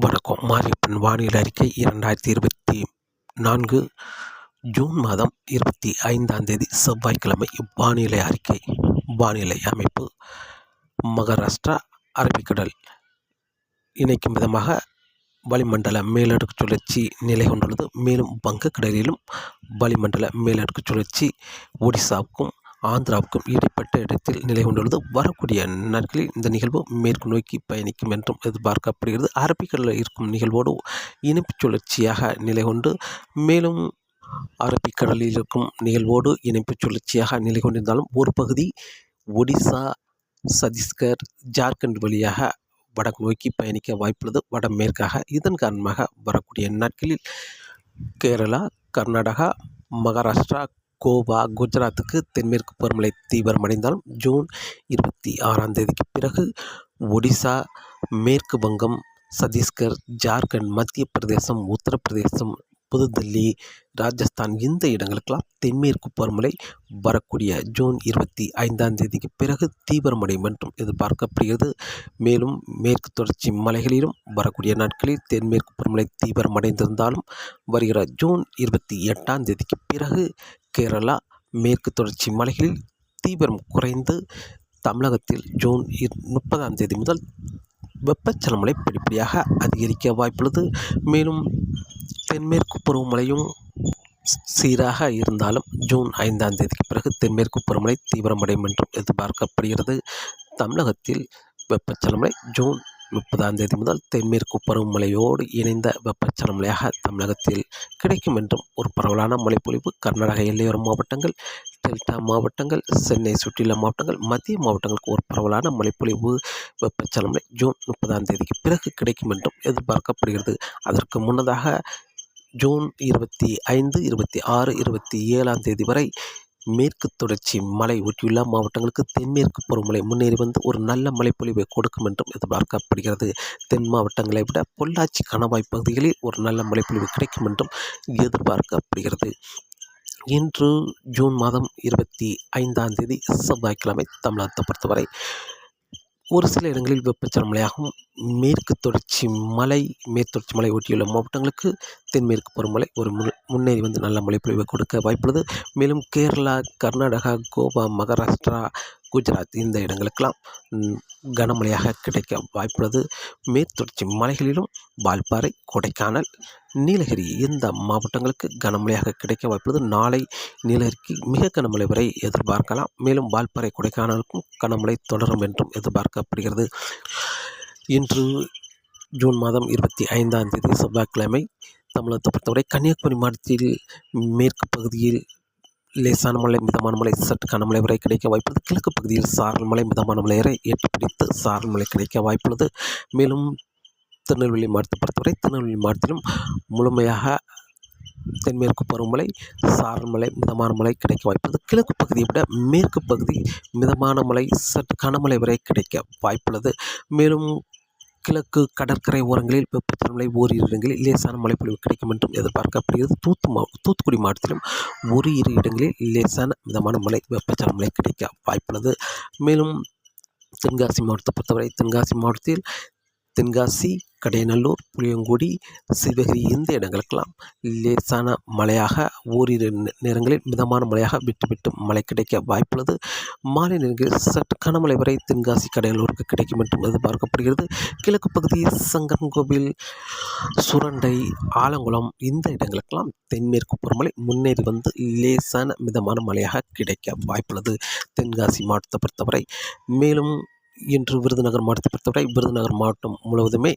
வணக்கம். மாரியப்பன் வானிலை அறிக்கை இரண்டாயிரத்தி இருபத்தி நான்கு ஜூன் மாதம் இருபத்தி ஐந்தாம் தேதி செவ்வாய்க்கிழமை. வானிலை அறிக்கை. வானிலை அமைப்பு. மகாராஷ்டிரா அரபிக்கடல். இணைக்கும் விதமாக வளிமண்டல மேலடுக்கு சுழற்சி நிலை கொண்டுள்ளது. மேலும் வங்கக்கடலிலும் வளிமண்டல மேலடுக்கு சுழற்சி. ஒடிசாவுக்கும் ஆந்திராவுக்கும் இடைப்பட்ட இடத்தில் நிலை கொண்டுள்ளது. வரக்கூடிய நாட்களில் இந்த நிகழ்வு மேற்கு நோக்கி பயணிக்கும் என்றும் எதிர்பார்க்கப்படுகிறது. அரபிக்கடலில் இருக்கும் நிகழ்வோடு இணைப்பு சுழற்சியாக நிலை கொண்டு மேலும் அரபிக்கடலில் இருக்கும் நிகழ்வோடு இணைப்பு சுழற்சியாக நிலை கொண்டிருந்தாலும் ஒரு பகுதி ஒடிசா சத்தீஸ்கர் ஜார்க்கண்ட் வழியாக வடக்கு நோக்கி பயணிக்க வாய்ப்புள்ளது. வடமேற்காக இதன் காரணமாக வரக்கூடிய நாட்களில் கேரளா கர்நாடகா மகாராஷ்டிரா கோவா குஜராத்துக்கு தென்மேற்கு பருவமழை தீவிரமடைந்தாலும் ஜூன் இருபத்தி ஆறாம் தேதிக்கு பிறகு ஒடிசா மேற்கு வங்கம் சத்தீஸ்கர் ஜார்க்கண்ட் மத்திய பிரதேசம் உத்தரப்பிரதேசம் புதுதில்லி ராஜஸ்தான் இந்த இடங்களுக்கெல்லாம் தென்மேற்கு பருவமழை வரக்கூடிய ஜூன் இருபத்தி ஐந்தாம் தேதிக்கு பிறகு தீவிரமடையும் என்றும் எதிர்பார்க்கப்படுகிறது. மேலும் மேற்கு தொடர்ச்சி மலைகளிலும் வரக்கூடிய நாட்களில் தென்மேற்கு பருவமழை தீவிரமடைந்திருந்தாலும் வருகிற ஜூன் இருபத்தி எட்டாம் தேதிக்கு பிறகு கேரளா மேற்கு தொடர்ச்சி மலைகளில் தீவிரம் குறைந்து தமிழகத்தில் ஜூன் முப்பதாம் தேதி முதல் வெப்பச்சலமலை படிப்படியாக அதிகரிக்க வாய்ப்புள்ளது. மேலும் தென்மேற்கு பருவமழையும் சீராக இருந்தாலும் ஜூன் ஐந்தாம் தேதிக்கு பிறகு தென்மேற்கு பருவமழை தீவிரமடையும் என்றும் எதிர்பார்க்கப்படுகிறது. தமிழகத்தில் வெப்பச்சலமலை ஜூன் முப்பதாம் தேதி முதல் தென்மேற்கு பருவமழையோடு இணைந்த வெப்பச்சலமலையாக தமிழகத்தில் கிடைக்கும் என்றும் ஒரு பரவலான மழைப்பொழிவு கர்நாடக எல்லையோர மாவட்டங்கள் டெல்டா மாவட்டங்கள் சென்னை சுற்றியுள்ள மாவட்டங்கள் மத்திய மாவட்டங்களுக்கு ஒரு பரவலான மழைப்பொழிவு வெப்பச்சலமலை ஜூன் முப்பதாம் தேதிக்கு பிறகு கிடைக்கும் என்றும் எதிர்பார்க்கப்படுகிறது. அதற்கு முன்னதாக ஜூன் இருபத்தி ஐந்து இருபத்தி ஆறு இருபத்தி ஏழாம் தேதி வரை மேற்கு தொடர்ச்சி மலை ஒட்டியுள்ள மாவட்டங்களுக்கு தென்மேற்கு பருவமழை முன்னேறி வந்து ஒரு நல்ல மழைப்பொழிவை கொடுக்கும் என்றும் எதிர்பார்க்கப்படுகிறது. தென் மாவட்டங்களை விட பொள்ளாச்சி கணவாய் பகுதிகளில் ஒரு நல்ல மழைப்பொழிவு கிடைக்கும் என்றும் எதிர்பார்க்கப்படுகிறது. இன்று ஜூன் மாதம் இருபத்தி ஐந்தாம் தேதி செவ்வாய்க்கிழமை தமிழகத்தை பொறுத்தவரை ஒரு சில இடங்களில் வெப்பச்சலமழையாகவும் மேற்கு தொடர்ச்சி மலை மேற்தொடர்ச்சி மலை ஒட்டியுள்ள மாவட்டங்களுக்கு தென்மேற்கு பருவமழை ஒரு முன் முன்னேறி வந்து நல்ல மழைப்பொழிவை கொடுக்க வாய்ப்புள்ளது. மேலும் கேரளா கர்நாடகா கோவா மகாராஷ்டிரா குஜராத் இந்த இடங்களுக்கெல்லாம் கனமழையாக கிடைக்க வாய்ப்புள்ளது. மேற்தொடர்ச்சி மலைகளிலும் வால்பாறை கொடைக்கானல் நீலகிரி இந்த மாவட்டங்களுக்கு கனமழையாக கிடைக்க வாய்ப்புள்ளது. நாளை நீலகிரிக்கு மிக கனமழை வரை எதிர்பார்க்கலாம். மேலும் வால்பாறை கொடைக்கானலுக்கும் கனமழை தொடரும் என்றும் எதிர்பார்க்கப்படுகிறது. இன்று ஜூன் மாதம் இருபத்தி ஐந்தாம் தேதி செவ்வாய்க்கிழமை தமிழகத்தை பொறுத்தவரை கன்னியாகுமரி மாவட்டத்தில் மேற்கு பகுதியில் லேசான மழை மிதமான மழை சற்று கனமழை வரை கிடைக்க வாய்ப்புள்ளது. கிழக்கு பகுதியில் சாரல் மழை மிதமான மழை வரை எட்டு பிடித்து சாரல் மழை கிடைக்க வாய்ப்புள்ளது. மேலும் திருநெல்வேலி மாவட்டத்தை பொறுத்தவரை திருநெல்வேலி மாவட்டத்திலும் முழுமையாக தென்மேற்கு பருவமழை சாரல் மழை மிதமான மழை கிடைக்க வாய்ப்புள்ளது. கிழக்கு பகுதியை விட மேற்கு பகுதி மிதமான மழை சற்று கனமழை வரை கிடைக்க வாய்ப்புள்ளது. மேலும் கிழக்கு கடற்கரை ஓரங்களில் வெப்பச்சலமலை ஓரிரு இடங்களில் லேசான மழைப்பொழிவு கிடைக்கும் என்றும் எதிர்பார்க்கப்படுகிறது. தூத்து மா தூத்துக்குடி மாவட்டத்திலும் ஒரு இரு இடங்களில் லேசான மிதமான மழை வெப்பச்சலமலை கிடைக்க வாய்ப்புள்ளது. மேலும் தென்காசி மாவட்டத்தை பொறுத்தவரை தென்காசி மாவட்டத்தில் தென்காசி கடையநல்லூர் புளியங்குடி சிவகிரி இந்த இடங்களுக்கெல்லாம் லேசான மழையாக ஓரிரு நேரங்களில் மிதமான மழையாக விட்டு விட்டு மழை கிடைக்க வாய்ப்புள்ளது. மாலை நேரங்களில் சற்று கனமழை வரை தென்காசி கடையநல்லூருக்கு கிடைக்கும் என்றும் எதிர்பார்க்கப்படுகிறது. கிழக்கு பகுதி சங்கரன்கோவில் சுரண்டை ஆலங்குளம் இந்த இடங்களுக்கெல்லாம் தென்மேற்கு பருவமழை முன்னேறி வந்து லேசான மிதமான மழையாக கிடைக்க வாய்ப்புள்ளது. தென்காசி மாவட்டத்தை பொறுத்தவரை மேலும் இன்று விருதுநகர் மாவட்டத்தை பொறுத்தவரை விருதுநகர் மாவட்டம் முழுவதுமே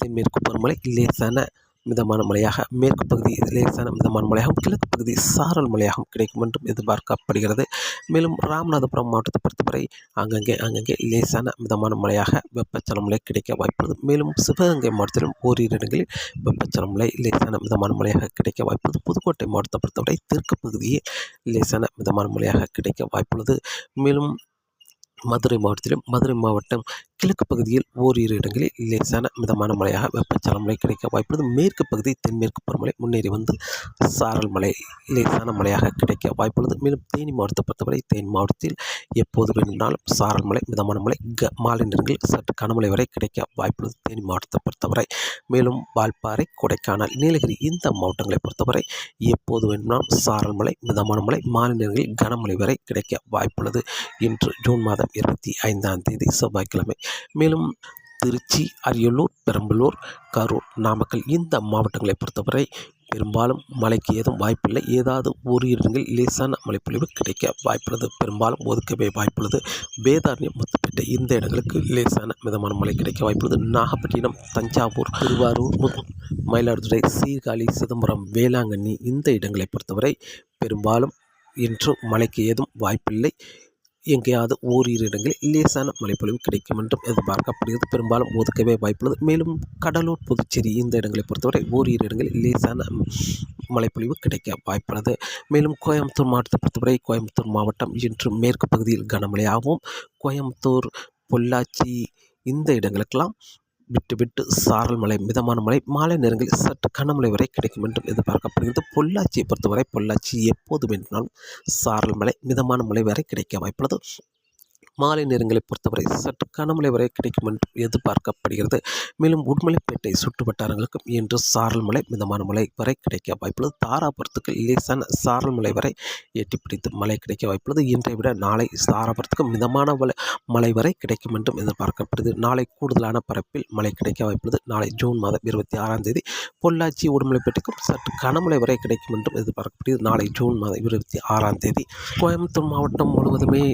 தென்மேற்கு பருவமழை லேசான மிதமான மழையாக மேற்கு பகுதி லேசான மிதமான மழையாகவும் கிழக்கு பகுதி சாரல் மழையாகவும் கிடைக்கும் என்றும் எதிர்பார்க்கப்படுகிறது. மேலும் ராமநாதபுரம் மாவட்டத்தை பொறுத்தவரை அங்கங்கே அங்கங்கே லேசான மிதமான மழையாக வெப்பச்சல மழை கிடைக்க வாய்ப்புள்ளது. மேலும் சிவகங்கை மாவட்டத்திலும் ஓரிரு இடங்களில் வெப்பச்சல மழை லேசான மிதமான மழையாக கிடைக்க வாய்ப்புள்ளது. புதுக்கோட்டை மாவட்டத்தை பொறுத்தவரை தெற்கு பகுதியே லேசான மிதமான மழையாக கிடைக்க வாய்ப்புள்ளது. மேலும் மதுரை மாவட்டத்திலும் மதுரை மாவட்டம் கிழக்கு பகுதியில் ஓரிரு இடங்களில் லேசான மிதமான மழையாக வெப்பச்சலன மழை கிடைக்க வாய்ப்புள்ளது மேற்கு பகுதி தென்மேற்கு பருவமழை முன்னேறி வந்து சாரல் மழை லேசான மழையாக கிடைக்க வாய்ப்புள்ளது மேலும் தேனி மாவட்டத்தை பொறுத்தவரை தேனி மாவட்டத்தில் எப்போது வேண்டினாலும் சாரல் மழை மிதமான மழை க மாலை நேரங்களில் சற்று கனமழை வரை கிடைக்க வாய்ப்புள்ளது தேனி மாவட்டத்தை பொறுத்தவரை மேலும் வால்பாறை கொடைக்கானல் நீலகிரி இந்த மாவட்டங்களை பொறுத்தவரை எப்போது வேண்டுமாலும் சாரல் மழை மிதமான மழை மாலை நேரங்களில் கனமழை வரை கிடைக்க வாய்ப்புள்ளது இன்று ஜூன் மாதம் இருபத்தி ஐந்தாம் தேதி செவ்வாய்க்கிழமை மேலும் திருச்சி அரியலூர் பெரம்பலூர் கரூர் நாமக்கல் இந்த மாவட்டங்களை பொறுத்தவரை பெரும்பாலும் மழைக்கு ஏதும் வாய்ப்பில்லை. ஏதாவது ஒரு இடங்களில் லேசான மழைப்பொழிவு கிடைக்க வாய்ப்புள்ளது. பெரும்பாலும் ஒதுக்கவே வாய்ப்புள்ளது. வேதாரண்யம் முத்துப்பேட்டை இந்த இடங்களுக்கு லேசான மிதமான மழை கிடைக்க வாய்ப்புள்ளது. நாகப்பட்டினம் தஞ்சாவூர் திருவாரூர் மயிலாடுதுறை சீர்காழி சிதம்பரம் வேளாங்கண்ணி இந்த இடங்களை பொறுத்தவரை பெரும்பாலும் இன்று மழைக்கு ஏதும் வாய்ப்பில்லை. எங்கேயாவது ஓரிரு இடங்களில் லேசான மழைப்பொழிவு கிடைக்கும் என்றும் எதிர்பார்க்கப்படுகிறது. பெரும்பாலும் ஒதுக்கவே வாய்ப்புள்ளது. மேலும் கடலூர் புதுச்சேரி இந்த இடங்களை பொறுத்தவரை ஓரிரு இடங்களில் லேசான மழைப்பொழிவு கிடைக்க வாய்ப்புள்ளது. மேலும் கோயம்புத்தூர் மாவட்டத்தை பொறுத்தவரை கோயம்புத்தூர் மாவட்டம் இன்று மேற்கு பகுதியில் கனமழையாகவும் கோயம்புத்தூர் பொள்ளாச்சி இந்த இடங்களுக்கெல்லாம் விட்டு விட்டு சாரல் மழை மிதமான மழை மாலை நேரங்களில் சற்று கனமழை வரை கிடைக்கும் என்றும் எதிர்பார்க்கப்படுகிறது. பொள்ளாச்சியை பொறுத்தவரை பொள்ளாச்சி எப்போது வேண்டுமானாலும் சாரல் மழை மிதமான மழை வரை கிடைக்க வாய்ப்புள்ளது. மாலை நேரங்களை பொறுத்தவரை சற்று கனமழை வரை கிடைக்கும் என்றும் எதிர்பார்க்கப்படுகிறது. மேலும் உடுமலைப்பேட்டை சுற்று வட்டாரங்களுக்கும் இன்று சாரல் மழை மிதமான மழை வரை கிடைக்க வாய்ப்புள்ளது. தாராபுரத்துக்கு லேசான சாரல் மழை வரை எட்டி பிடித்து மழை கிடைக்க வாய்ப்புள்ளது. இன்றை விட நாளை தாராபுரத்துக்கு மிதமான மழை மழை வரை கிடைக்கும் என்றும் எதிர்பார்க்கப்படுது. நாளை கூடுதலான பரப்பில் மழை கிடைக்க வாய்ப்புள்ளது. நாளை ஜூன் மாதம் இருபத்தி ஆறாம் தேதி பொள்ளாச்சி உடுமலைப்பேட்டைக்கும் சற்று கனமழை வரை கிடைக்கும் என்றும் எதிர்பார்க்கப்படுகிறது. நாளை ஜூன் மாதம் இருபத்தி ஆறாம் தேதி. கோயம்புத்தூர் மாவட்டம் முழுவதுமே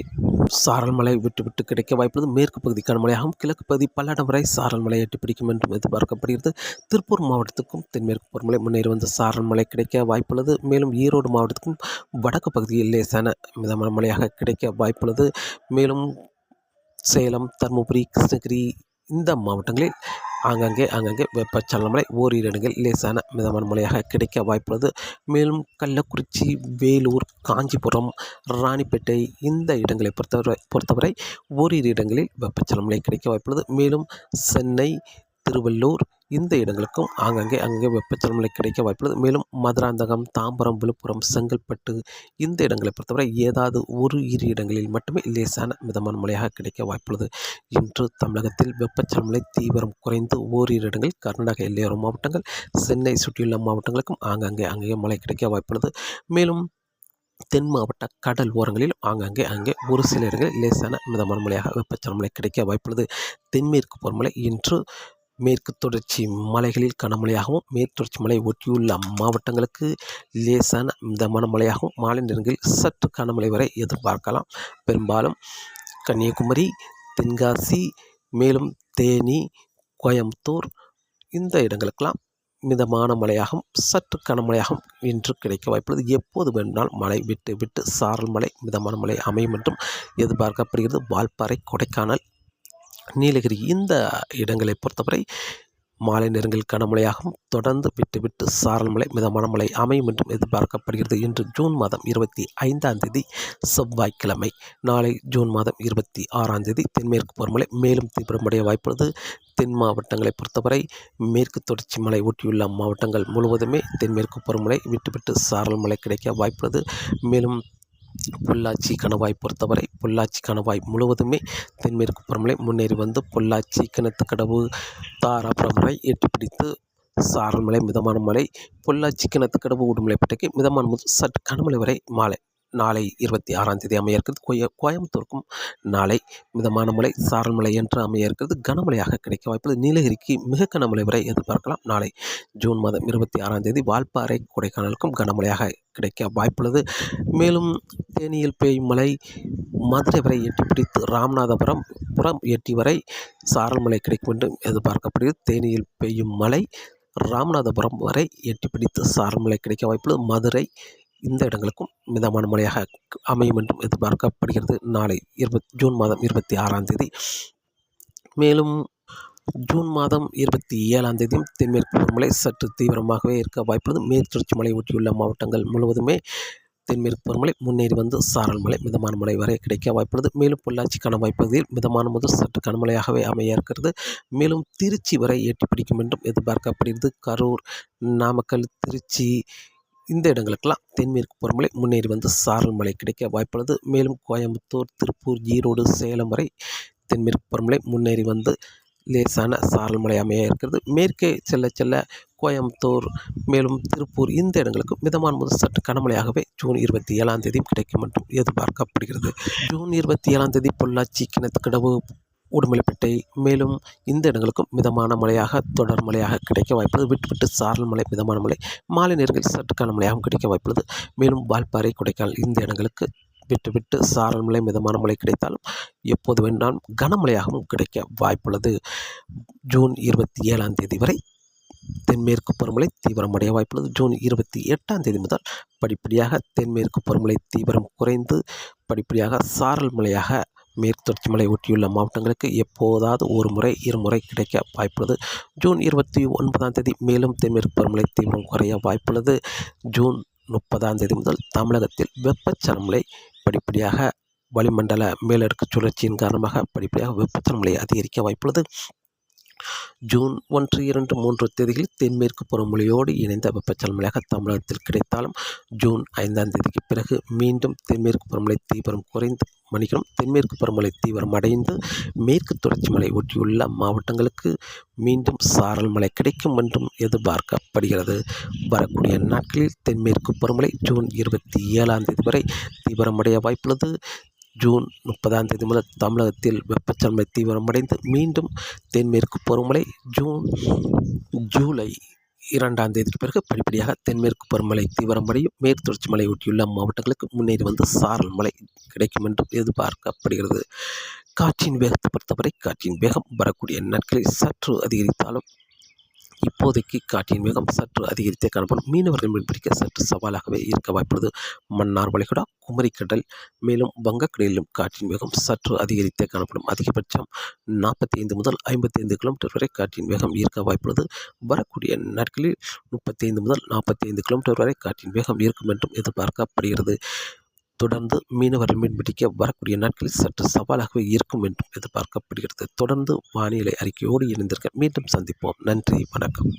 சாரல் மழை விட்டு விட்டு கிடைக்க வாய்ப்புள்ளது. மேற்கு பகுதி கனமழையாகவும் கிழக்கு பகுதி பல்லடம் வரை சாரல் மழை எட்டி பிடிக்கும் என்றும் எதிர்பார்க்கப்படுகிறது. திருப்பூர் மாவட்டத்துக்கும் தென்மேற்கு பருவமழை முன்னேறி வந்து சாரல் மழை கிடைக்க வாய்ப்புள்ளது. மேலும் ஈரோடு மாவட்டத்துக்கும் வடக்கு பகுதியில் லேசான மிதமான மழையாக கிடைக்க வாய்ப்புள்ளது. மேலும் சேலம் தருமபுரி கிருஷ்ணகிரி இந்த மாவட்டங்களில் ஆங்காங்கே அங்கங்கே வெப்பச்சலன மழை ஓரிரு இடங்களில் லேசான மிதமான மழையாக கிடைக்க வாய்ப்புள்ளது. மேலும் கள்ளக்குறிச்சி வேலூர் காஞ்சிபுரம் ராணிப்பேட்டை இந்த இடங்களை பொறுத்தவரை பொறுத்தவரை ஓரிரு இடங்களில் வெப்பச்சலன மழை கிடைக்க வாய்ப்புள்ளது. மேலும் சென்னை திருவள்ளூர் இந்த இடங்களுக்கும் ஆங்காங்கே அங்கே வெப்பச்சலமலை கிடைக்க வாய்ப்புள்ளது. மேலும் மதுராந்தகம் தாம்பரம் விழுப்புரம் செங்கல்பட்டு இந்த இடங்களை பொறுத்தவரை ஏதாவது ஒரு இரு இடங்களில் மட்டுமே லேசான மிதமான மழையாக கிடைக்க வாய்ப்புள்ளது. இன்று தமிழகத்தில் வெப்பச்சலமலை தீவிரம் குறைந்து ஓரிரு இடங்களில் கர்நாடக எல்லையோர மாவட்டங்கள் சென்னை சுற்றியுள்ள மாவட்டங்களுக்கும் ஆங்காங்கே அங்கேயே மழை கிடைக்க வாய்ப்புள்ளது. மேலும் தென் மாவட்ட கடல் ஓரங்களில் ஆங்காங்கே அங்கே ஒரு சில இடங்களில் லேசான மிதமான மழையாக வெப்பச்சலமலை கிடைக்க வாய்ப்புள்ளது. தென்மேற்கு பருவமழை இன்று மேற்கு தொடர்ச்சி மலைகளில் கனமழையாகவும் மேற்கு தொடர்ச்சி மலை ஒட்டியுள்ள மாவட்டங்களுக்கு லேசான மிதமான மழையாகவும் மாலை நேரங்களில் சற்று கனமழை வரை எதிர்பார்க்கலாம். பெரும்பாலும் கன்னியாகுமரி தென்காசி மேலும் தேனி கோயம்புத்தூர் இந்த இடங்களுக்கெல்லாம் மிதமான மழையாகவும் சற்று கனமழையாகவும் இன்று கிடைக்க வாய்ப்புள்ளது. எப்போது வேண்டுமானால் மழை விட்டு விட்டு சாரல் மழை மிதமான மழை அமையும் என்றும் எதிர்பார்க்கப்படுகிறது. வால்பாறை கொடைக்கானல் நீலகிரி இந்த இடங்களை பொறுத்தவரை மாலை நேரங்களில் கனமழையாகவும் தொடர்ந்து விட்டு விட்டு சாரல் மழை மிதமான மழை அமையும் என்றும் எதிர்பார்க்கப்படுகிறது. இன்று ஜூன் மாதம் இருபத்தி ஐந்தாம் தேதி செவ்வாய்க்கிழமை நாளை ஜூன் மாதம் இருபத்தி ஆறாம் தேதி தென்மேற்கு பருவமழை. மேலும் தீவிரமடைய வாய்ப்புள்ளது. தென் மாவட்டங்களை பொறுத்தவரை மேற்கு தொடர்ச்சி மலை ஒட்டியுள்ள மாவட்டங்கள் முழுவதுமே தென்மேற்கு பருவமழை விட்டுவிட்டு சாரல் மழை கிடைக்க வாய்ப்புள்ளது. மேலும் பொள்ளாச்சி கணவாய் பொறுத்தவரை பொள்ளாச்சி கணவாய் முழுவதுமே தென்மேற்கு பருவமழை முன்னேறி வந்து பொள்ளாச்சி கிணத்துக்கடவு தாராபுரம் வரை எட்டி பிடித்து சாரல் மிதமான மழை பொள்ளாச்சி கிணத்துக்கடவு உடுமலைப்பேட்டைக்கு மிதமான முதல் சற்று கனமழை வரை மாலை. நாளை இருபத்தி ஆறாம் தேதி அமைய இருக்கிறது. கோய கோயம்புத்தூருக்கும் நாளை மிதமான மழை சாரல் மழை என்று அமைய இருக்கிறது. கனமழையாக கிடைக்க வாய்ப்புள்ளது. நீலகிரிக்கு மிக கனமழை வரை எதிர்பார்க்கலாம். நாளை ஜூன் மாதம் இருபத்தி ஆறாம் தேதி வால்பாறை கொடைக்கானலுக்கும் கனமழையாக கிடைக்க வாய்ப்புள்ளது. மேலும் தேனியில் பெய்யும் மழை மதுரை வரை எட்டி பிடித்து ராமநாதபுரம் புறம் எட்டி வரை சாரல் மழை கிடைக்கும் என்று எதிர்பார்க்கப்படுகிறது. தேனியில் பெய்யும் மழை ராமநாதபுரம் வரை எட்டி பிடித்து சாரல் மழை கிடைக்க வாய்ப்புள்ளது. மதுரை இந்த இடங்களுக்கும் மிதமான மழையாக அமையும் என்றும் எதிர்பார்க்கப்படுகிறது. நாளை இருபத் ஜூன் மாதம் இருபத்தி ஆறாம் தேதி. மேலும் ஜூன் மாதம் இருபத்தி ஏழாம் தேதியும் தென்மேற்கு பருவமழை சற்று தீவிரமாகவே இருக்க வாய்ப்புள்ளது. மேற்கு தொடர்ச்சி மலை ஒட்டியுள்ள மாவட்டங்கள் முழுவதுமே தென்மேற்கு பருவமழை முன்னேறி வந்து சாரல் மழை மிதமான மழை வரை கிடைக்க வாய்ப்புள்ளது. மேலும் பொள்ளாச்சி கணவாய் பகுதியில் மிதமான முதல் சற்று கனமழையாகவே அமைய இருக்கிறது. மேலும் திருச்சி வரை எட்டி பிடிக்கும் என்றும் எதிர்பார்க்கப்படுகிறது. கரூர் நாமக்கல் திருச்சி இந்த இடங்களுக்கெல்லாம் தென்மேற்கு பருவமழை முன்னேறி வந்து சாரல் மழை கிடைக்க வாய்ப்புள்ளது. மேலும் கோயம்புத்தூர் திருப்பூர் ஈரோடு சேலம் வரை தென்மேற்கு பருவமழை முன்னேறி வந்து லேசான சாரல் மழை அமைய இருக்கிறது. மேற்கே செல்ல செல்ல கோயம்புத்தூர் மேலும் திருப்பூர் இந்த இடங்களுக்கு மிதமான முதல் சற்று கனமழையாகவே ஜூன் இருபத்தி ஏழாம் தேதி கிடைக்கும் என்றும் எதிர்பார்க்கப்படுகிறது. ஜூன் இருபத்தி ஏழாம் தேதி பொள்ளாச்சி கிணத்துக்கடவு உடுமலைப்பேட்டை. மேலும் இந்த இடங்களுக்கும் மிதமான மழையாக தொடர் மழையாக கிடைக்க வாய்ப்புள்ளது. விட்டு விட்டு சாரல் மழை மிதமான மழை மாலை நேரங்களில் சற்று மழையாகவும் கிடைக்க வாய்ப்புள்ளது. மேலும் வால்பாறை கொடைக்கானல் இந்த இடங்களுக்கு விட்டு விட்டு சாரல் மழை மிதமான மழை கிடைத்தாலும் எப்போது வேண்டாலும் கனமழையாகவும் கிடைக்க வாய்ப்புள்ளது. ஜூன் இருபத்தி ஏழாம் தேதி வரை தென்மேற்கு பருவமழை தீவிரமடைய வாய்ப்புள்ளது. ஜூன் இருபத்தி எட்டாம் தேதி முதல் படிப்படியாக தென்மேற்கு பருவமழை தீவிரம் குறைந்து படிப்படியாக சாரல் மழையாக மேற்கு தொடர்ச்சி மலை ஒட்டியுள்ள மாவட்டங்களுக்கு எப்போதாவது ஒரு முறை இருமுறை கிடைக்க வாய்ப்புள்ளது. ஜூன் இருபத்தி ஒன்பதாம் தேதி மேலும் தென்மேற்கு பருவமழை தீவிரம் குறைய வாய்ப்புள்ளது. ஜூன் முப்பதாம் தேதி முதல் தமிழகத்தில் வெப்பச்சலமலை படிப்படியாக வளிமண்டல மேலடுக்கு சுழற்சியின் காரணமாக படிப்படியாக வெப்பச்சலமலை அதிகரிக்க வாய்ப்புள்ளது. ஜூன் ஒன்று இரண்டு மூன்று தேதிகளில் தென்மேற்கு பருவமழையோடு இணைந்த வெப்பச்சலமலையாக தமிழகத்தில் கிடைத்தாலும் ஜூன் ஐந்தாம் தேதிக்கு பிறகு மீண்டும் தென்மேற்கு பருவமழை தீவிரம் குறைந்து மணிக்கணும் தென்மேற்கு பருவமழை தீவிரம் அடைந்து மேற்கு தொடர்ச்சி மலை ஒட்டியுள்ள மாவட்டங்களுக்கு மீண்டும் சாரல் மழை கிடைக்கும் என்றும் எதிர்பார்க்கப்படுகிறது. வரக்கூடிய நாட்களில் தென்மேற்கு பருவமழை ஜூன் இருபத்தி ஏழாம் தேதி வரை தீவிரமடைய வாய்ப்புள்ளது. ஜூன் முப்பதாம் தேதி முதல் தமிழகத்தில் வெப்பச்சலமை தீவிரமடைந்து மீண்டும் தென்மேற்கு பருவமழை ஜூன் ஜூலை இரண்டாம் தேதிக்கு பிறகு படிப்படியாக தென்மேற்கு பருவமழை தீவிரமடையும். மேற்கு தொடர்ச்சி மலை ஒட்டியுள்ள மாவட்டங்களுக்கு முன்னேறி வந்து சாரல் மழை கிடைக்கும் என்றும் எதிர்பார்க்கப்படுகிறது. காற்றின் வேகத்தை பொறுத்தவரை காற்றின் வேகம் வரக்கூடிய நாட்களில் சற்று அதிகரித்தாலும் இப்போதைக்கு காற்றின் வேகம் சற்று அதிகரித்தே காணப்படும். மீனவர்கள் மீன்பிடிக்க சற்று சவாலாகவே இருக்க வாய்ப்புள்ளது. மன்னார் வளைகுடா குமரிக்கடல் மேலும் வங்கக்கடலிலும் காற்றின் வேகம் சற்று அதிகரித்தே காணப்படும். அதிகபட்சம் நாற்பத்தி ஐந்து முதல் ஐம்பத்தி ஐந்து கிலோமீட்டர் வரை காற்றின் வேகம் இருக்க வாய்ப்புள்ளது. வரக்கூடிய நாட்களில் முப்பத்தி ஐந்து முதல் நாற்பத்தி ஐந்து கிலோமீட்டர் வரை காற்றின் வேகம் இருக்கும் என்றும் எதிர்பார்க்கப்படுகிறது. தொடர்ந்து மீனவர்கள் மீன்பிடிக்க வரக்கூடிய நாட்களில் சற்று சவாலாகவே இருக்கும் என்றும் எதிர்பார்க்கப்படுகிறது. தொடர்ந்து வானிலை அறிக்கையோடு இணைந்திருக்க மீண்டும் சந்திப்போம். நன்றி வணக்கம்.